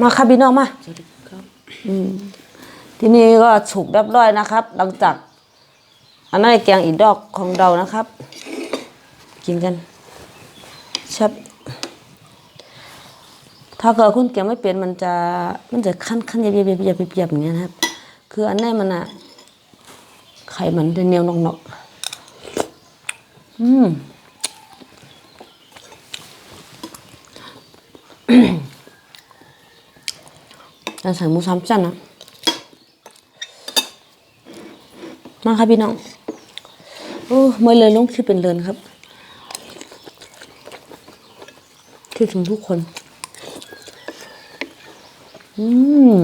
มาครับพี่น้องมาสวัสดีครับที่นี่ก็สุกเรียบร้อยนะครับ หลังจากอันนั้นแกงอีดอกของเรานะครับ กินกันชับถ้าเกิดคุณแกงไม่เป็นมันจะมันจะขั้นขั้นเยับยับยับยับยับยับอย่างเงี้ยนะครับ คืออันนี้มันอะไข่มันจะเหนียวนอกนอกๆอืม จะใส่หมูสามชั้นนะมาครับพี่น้องโอ้เมื่อเลยลงคือเป็นเลินครับคิดถึงทุกคน อืม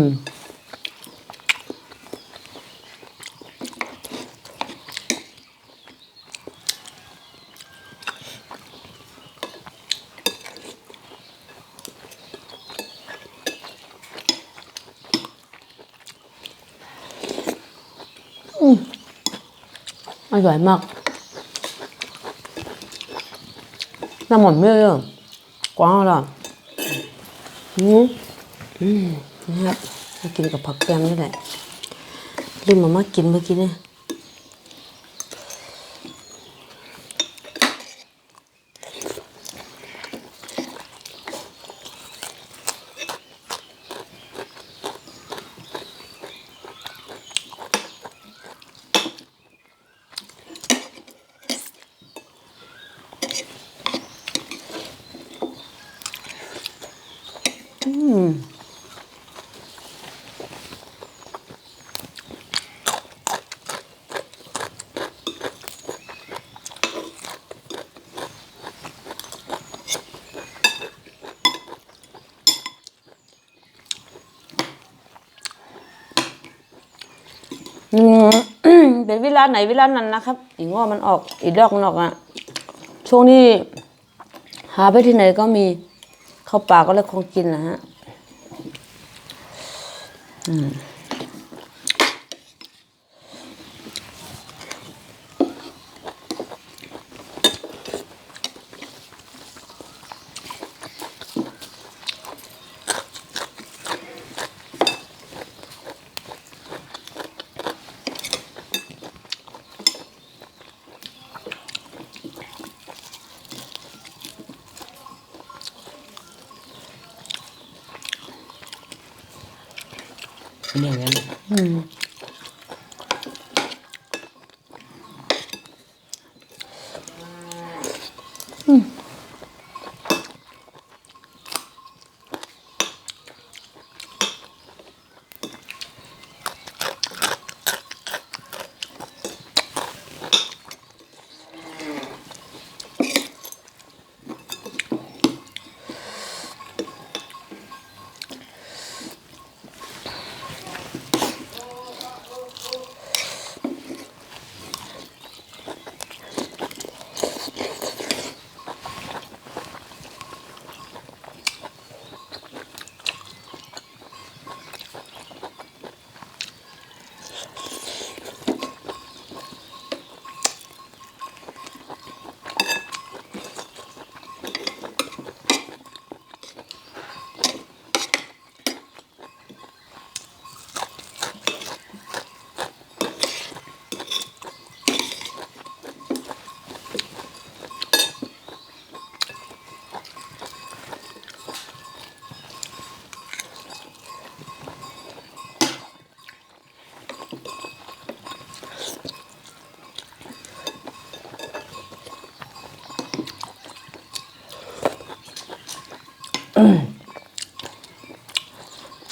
อร่อยมากน้ำหมอนไม่เยอะกว้างอร่อยอืมอืมนะครับกินกับผักแกงนี่แหละลืมมามากินเมื่อกี้เนี่ยอืม เป็นเว ลาไหนเวลานั้นนะครับอีง้อมันออกอีดอกมันออกอะช่วงนี้หาไปที่ไหนก็มีเข้าป่าก็เลยคงกินนะฮะเนี่ยงั้น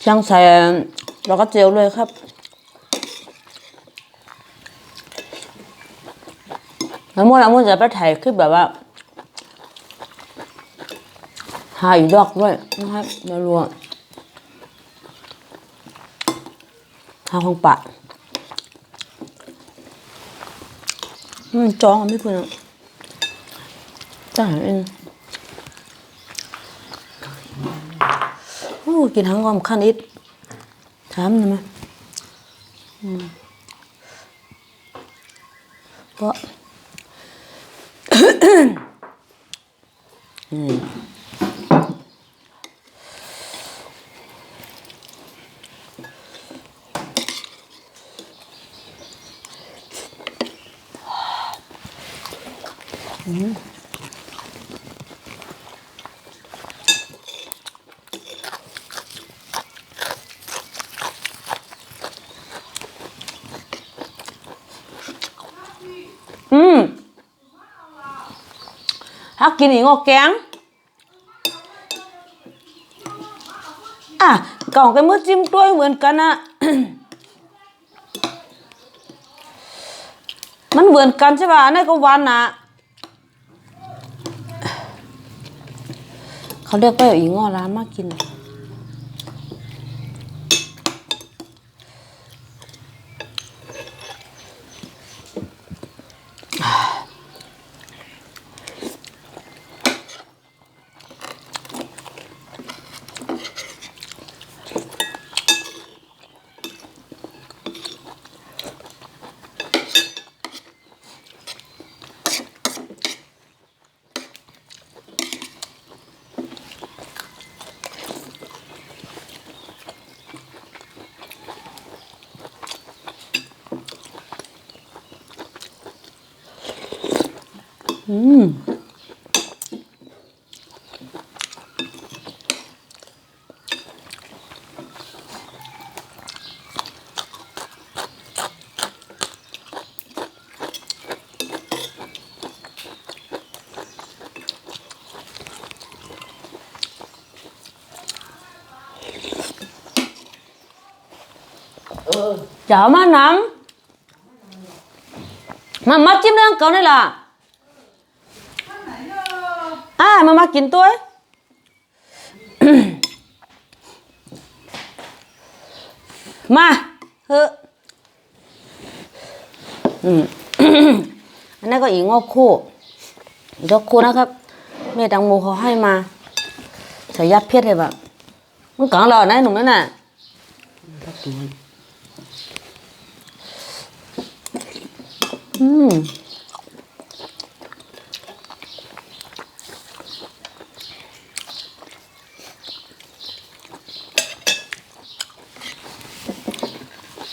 ช่างใส่แล้วก็เจลเลยครับแล้วมั่แล้วมั่จะไปถ่ายคลิปแบบว่าหาอีดอกด้วยนะครับมารัวหาของปะมันจองไม่เพื่อนอะจ้าเอง กินทั้งอมขั้นอิดถามหน่อยไหมก็อืม ถ้ากินอีกงอกแกงอะกล่องกันเมื่อจิ้มด้วยเหมือนกันนะมันเหมือนกันใช่ป่ะอันนั้นก็หวานนะเขาเรียกว่าอีกงอร้านมากินเลย ม chở má nắm mà mất chim đang cậu này là. À mà mắt kín tôi mà hơ ừ อันนั้นก็อีงอกคู่อีกคู่นะครับแม่ตังโมเขาให้มาใส่ยัดเพียรเลยแบบมึงกังเรานะหนุ่มนั่นน่ะอืม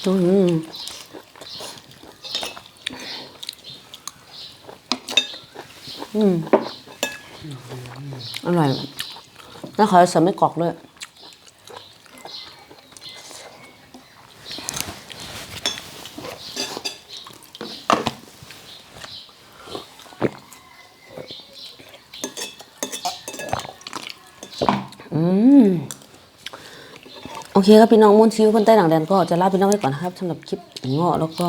อืมอืมอร่อยแล้วขอใส่ไม่กรอกด้วยอืม โอเคครับพี่น้องมุนชิวคนใต้หลังแดนก็จะลาพี่น้องไว้ก่อนนะครับสำหรับคลิปอีเงาะแล้วก็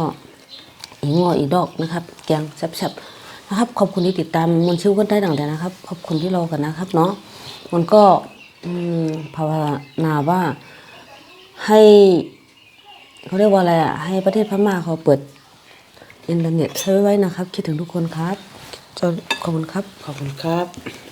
อีเงาะอีดอกนะครับ แกงแซ่บๆนะครับ ขอบคุณที่ติดตามมุนชิวคนใต้หลังแดนนะครับ ขอบคุณที่รอกันนะครับเนาะมันก็ภาวนาว่าให้เขาเรียกว่าอะไรอะให้ประเทศพม่าเขาเปิดอินเทอร์เน็ตใช้ไว้นะครับ คิดถึงทุกคนครับจขอบคุณครับ ขอบคุณครับ